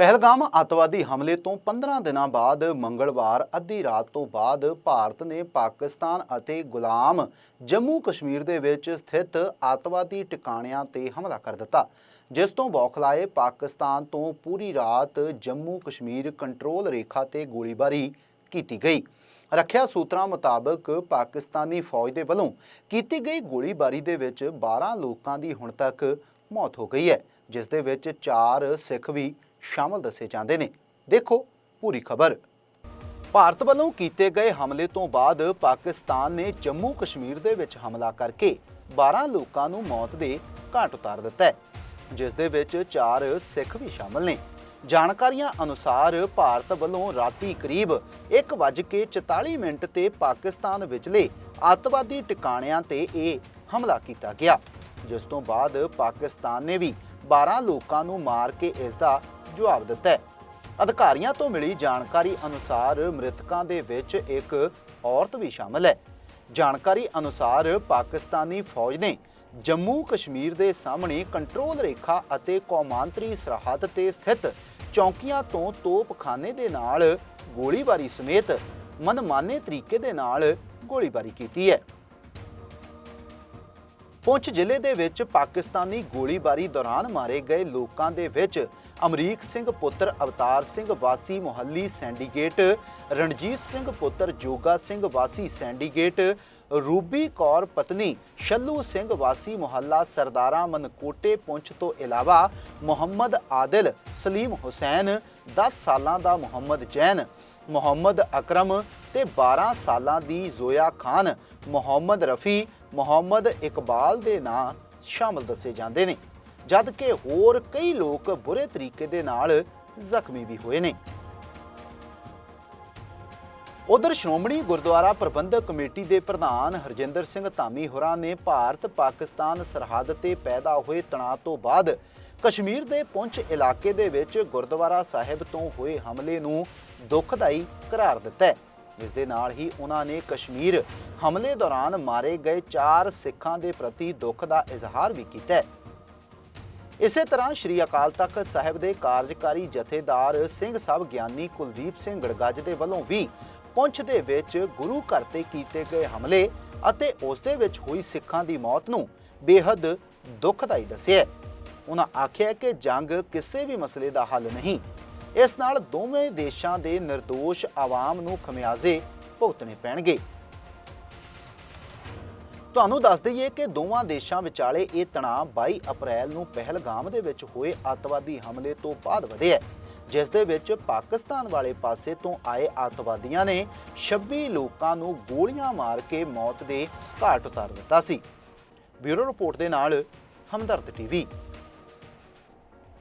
ਪਹਿਲਗਾਮ ਅੱਤਵਾਦੀ ਹਮਲੇ ਤੋਂ 15 ਦਿਨਾਂ ਬਾਅਦ ਮੰਗਲਵਾਰ ਅੱਧੀ ਰਾਤ ਤੋਂ ਬਾਅਦ ਭਾਰਤ ਨੇ ਪਾਕਿਸਤਾਨ ਅਤੇ ਗੁਲਾਮ ਜੰਮੂ ਕਸ਼ਮੀਰ ਦੇ ਵਿੱਚ ਸਥਿਤ ਅੱਤਵਾਦੀ ਟਿਕਾਣਿਆਂ ਤੇ ਹਮਲਾ ਕਰ ਦਿੱਤਾ, ਜਿਸ ਤੋਂ ਬੌਖਲਾਏ ਪਾਕਿਸਤਾਨ ਤੋਂ ਪੂਰੀ ਰਾਤ ਜੰਮੂ ਕਸ਼ਮੀਰ ਕੰਟਰੋਲ ਰੇਖਾ ਤੇ ਗੋਲੀਬਾਰੀ ਕੀਤੀ ਗਈ। ਰੱਖਿਆ ਸੂਤਰਾਂ ਮੁਤਾਬਕ ਪਾਕਿਸਤਾਨੀ ਫੌਜ ਦੇ ਵੱਲੋਂ ਕੀਤੀ ਗਈ ਗੋਲੀਬਾਰੀ ਦੇ ਵਿੱਚ 12 ਲੋਕਾਂ ਦੀ ਹੁਣ ਤੱਕ ਮੌਤ ਹੋ ਗਈ ਹੈ, ਜਿਸ ਦੇ ਵਿੱਚ 4 ਸਿੱਖ ਵੀ ਸ਼ਾਮਲ ਦੱਸੇ ਜਾਂਦੇ ਨੇ। ਦੇਖੋ ਪੂਰੀ ਖਬਰ। ਭਾਰਤ ਵੱਲੋਂ ਕੀਤੇ ਗਏ ਹਮਲੇ ਤੋਂ ਬਾਅਦ ਪਾਕਿਸਤਾਨ ਨੇ ਜੰਮੂ ਕਸ਼ਮੀਰ ਦੇ ਵਿੱਚ ਹਮਲਾ ਕਰਕੇ 12 ਲੋਕਾਂ ਨੂੰ ਮੌਤ ਦੇ ਘਾਟ ਉਤਾਰ ਦਿੱਤਾ ਹੈ। ਜਿਸ ਦੇ ਵਿੱਚ 4 ਸਿੱਖ ਵੀ ਸ਼ਾਮਲ ਨੇ। ਜਾਣਕਾਰੀਆਂ ਅਨੁਸਾਰ ਭਾਰਤ ਵੱਲੋਂ ਰਾਤੀ ਕਰੀਬ 1:44 ਮਿੰਟ ਤੇ ਪਾਕਿਸਤਾਨ ਵਿਚਲੇ ਅੱਤਵਾਦੀ ਟਿਕਾਣਿਆਂ ਤੇ ਇਹ ਹਮਲਾ ਕੀਤਾ ਗਿਆ। ਜਿਸ ਤੋਂ ਬਾਅਦ ਪਾਕਿਸਤਾਨ ਨੇ ਵੀ 12 ਲੋਕਾਂ ਨੂੰ ਮਾਰ ਕੇ ਇਸ ਦਾ ਜਵਾਬ ਦਿੱਤਾ ਹੈ। ਅਧਿਕਾਰੀਆਂ ਤੋਂ ਮਿਲੀ ਜਾਣਕਾਰੀ ਅਨੁਸਾਰ ਮ੍ਰਿਤਕਾਂ ਦੇ ਵਿੱਚ ਇੱਕ ਔਰਤ ਵੀ ਸ਼ਾਮਲ ਹੈ। ਜਾਣਕਾਰੀ ਅਨੁਸਾਰ ਪਾਕਿਸਤਾਨੀ ਫੌਜ ਨੇ ਜੰਮੂ ਕਸ਼ਮੀਰ ਦੇ ਸਾਹਮਣੇ ਕੰਟਰੋਲ ਰੇਖਾ ਅਤੇ ਕੌਮਾਂਤਰੀ ਸਰਹੱਦ ਤੇ ਸਥਿਤ ਚੌਕੀਆਂ ਤੋਂ ਤੋਪਖਾਨੇ ਦੇ ਨਾਲ ਗੋਲੀਬਾਰੀ ਸਮੇਤ ਮਨਮਾਨੇ ਤਰੀਕੇ ਦੇ ਨਾਲ ਗੋਲੀਬਾਰੀ ਕੀਤੀ ਹੈ। ਪੁੰਛ ਜ਼ਿਲ੍ਹੇ ਦੇ ਵਿੱਚ ਪਾਕਿਸਤਾਨੀ ਗੋਲੀਬਾਰੀ ਦੌਰਾਨ ਮਾਰੇ ਗਏ ਲੋਕਾਂ ਦੇ ਵਿੱਚ ਅਮਰੀਕ ਸਿੰਘ ਪੁੱਤਰ ਅਵਤਾਰ ਸਿੰਘ ਵਾਸੀ ਮੁਹੱਲੀ ਸੈਂਡੀਗੇਟ ਰਣਜੀਤ ਸਿੰਘ ਪੁੱਤਰ ਜੋਗਾ ਸਿੰਘ ਵਾਸੀ ਸੈਂਡੀਗੇਟ ਰੂਬੀ ਕੌਰ ਪਤਨੀ ਸ਼ੱਲੂ ਸਿੰਘ ਵਾਸੀ ਮੁਹੱਲਾ ਸਰਦਾਰਾ ਮਨਕੋਟੇ ਪੁੰਛ ਤੋਂ ਇਲਾਵਾ ਮੁਹੰਮਦ ਆਦਿਲ, ਸਲੀਮ ਹੁਸੈਨ 10 ਸਾਲਾਂ ਦਾ ਮੁਹੰਮਦ ਜੈਨ, ਮੁਹੰਮਦ ਅਕਰਮ ਤੇ 12 ਸਾਲਾਂ ਦੀ ਜ਼ੋਇਆ ਖਾਨ, ਮੁਹੰਮਦ ਰਫੀ, ਮੁਹੰਮਦ ਇਕਬਾਲ ਦੇ ਨਾਂ ਸ਼ਾਮਲ ਦੱਸੇ ਜਾਂਦੇ ਨੇ। ਜਦ ਕਿ ਹੋਰ ਕਈ ਲੋਕ ਬੁਰੇ ਤਰੀਕੇ ਦੇ ਨਾਲ ਜ਼ਖਮੀ ਵੀ ਹੋਏ ਨੇ। ਉਧਰ ਸ਼੍ਰੋਮਣੀ ਗੁਰਦੁਆਰਾ ਪ੍ਰਬੰਧਕ ਕਮੇਟੀ ਦੇ ਪ੍ਰਧਾਨ ਹਰਜਿੰਦਰ ਸਿੰਘ ਧਾਮੀ ਹੋਰਾਂ ਨੇ ਭਾਰਤ ਪਾਕਿਸਤਾਨ ਸਰਹੱਦ ਤੇ ਪੈਦਾ ਹੋਏ ਤਣਾਅ ਤੋਂ ਬਾਅਦ ਕਸ਼ਮੀਰ ਦੇ ਪੁੰਛ ਇਲਾਕੇ ਦੇ ਵਿੱਚ ਗੁਰਦੁਆਰਾ ਸਾਹਿਬ ਤੋਂ ਹੋਏ ਹਮਲੇ ਨੂੰ ਦੁਖਦਾਈ ਕਰਾਰ ਦਿੱਤਾ ਹੈ। ਇਸ ਦੇ ਨਾਲ ਹੀ ਉਹਨਾਂ ਨੇ ਕਸ਼ਮੀਰ ਹਮਲੇ ਦੌਰਾਨ ਮਾਰੇ ਗਏ 4 ਸਿੱਖਾਂ ਦੇ ਪ੍ਰਤੀ ਦੁੱਖ ਦਾ ਇਜ਼ਹਾਰ ਵੀ ਕੀਤਾ ਹੈ। ਇਸੇ ਤਰ੍ਹਾਂ ਸ਼੍ਰੀ ਅਕਾਲ ਤਖਤ ਸਾਹਿਬ ਦੇ ਕਾਰਜਕਾਰੀ ਜਥੇਦਾਰ ਸਿੰਘ ਸਾਹਿਬ ਗਿਆਨੀ ਕੁਲਦੀਪ ਸਿੰਘ ਗੜਗਾਜ ਦੇ ਵੱਲੋਂ ਵੀ ਪੁੰਛ ਦੇ ਵਿੱਚ ਗੁਰੂ ਘਰ ਤੇ ਕੀਤੇ ਗਏ ਹਮਲੇ ਅਤੇ ਉਸ ਦੇ ਵਿੱਚ ਹੋਈ ਸਿੱਖਾਂ ਦੀ ਮੌਤ ਨੂੰ ਬੇਹੱਦ ਦੁਖਦਾਈ ਦੱਸਿਆ ਉਹਨਾਂ ਆਖਿਆ ਕਿ ਜੰਗ ਕਿਸੇ ਵੀ ਮਸਲੇ ਦਾ ਹੱਲ ਨਹੀਂ। ਇਸ ਨਾਲ ਦੋਵੇਂ ਦੇਸ਼ਾਂ ਦੇ ਨਿਰਦੋਸ਼ ਆਵਾਮ ਨੂੰ ਖਮਿਆਜ਼ੇ ਭੁਗਤਣੇ ਪੈਣਗੇ। ਤੁਹਾਨੂੰ ਦੱਸ ਦਈਏ ਕਿ ਦੋਵਾਂ ਦੇਸ਼ਾਂ ਵਿਚਾਲੇ ਇਹ ਤਣਾਅ 22 ਅਪ੍ਰੈਲ ਨੂੰ ਪਹਿਲਗਾਮ ਦੇ ਵਿੱਚ ਹੋਏ ਅੱਤਵਾਦੀ ਹਮਲੇ ਤੋਂ ਬਾਅਦ ਵਧਿਆ ਜਿਸ ਦੇ ਵਿੱਚ ਪਾਕਿਸਤਾਨ ਵਾਲੇ ਪਾਸੇ ਤੋਂ ਆਏ ਅੱਤਵਾਦੀਆਂ ਨੇ 26 ਲੋਕਾਂ ਨੂੰ ਗੋਲੀਆਂ ਮਾਰ ਕੇ ਮੌਤ ਦੇ ਘਾਟ ਉਤਾਰ ਦਿੱਤਾ ਸੀ। ਬਿਊਰੋ ਰਿਪੋਰਟ ਦੇ ਨਾਲ ਹਮਦਰਦ ਟੀਵੀ।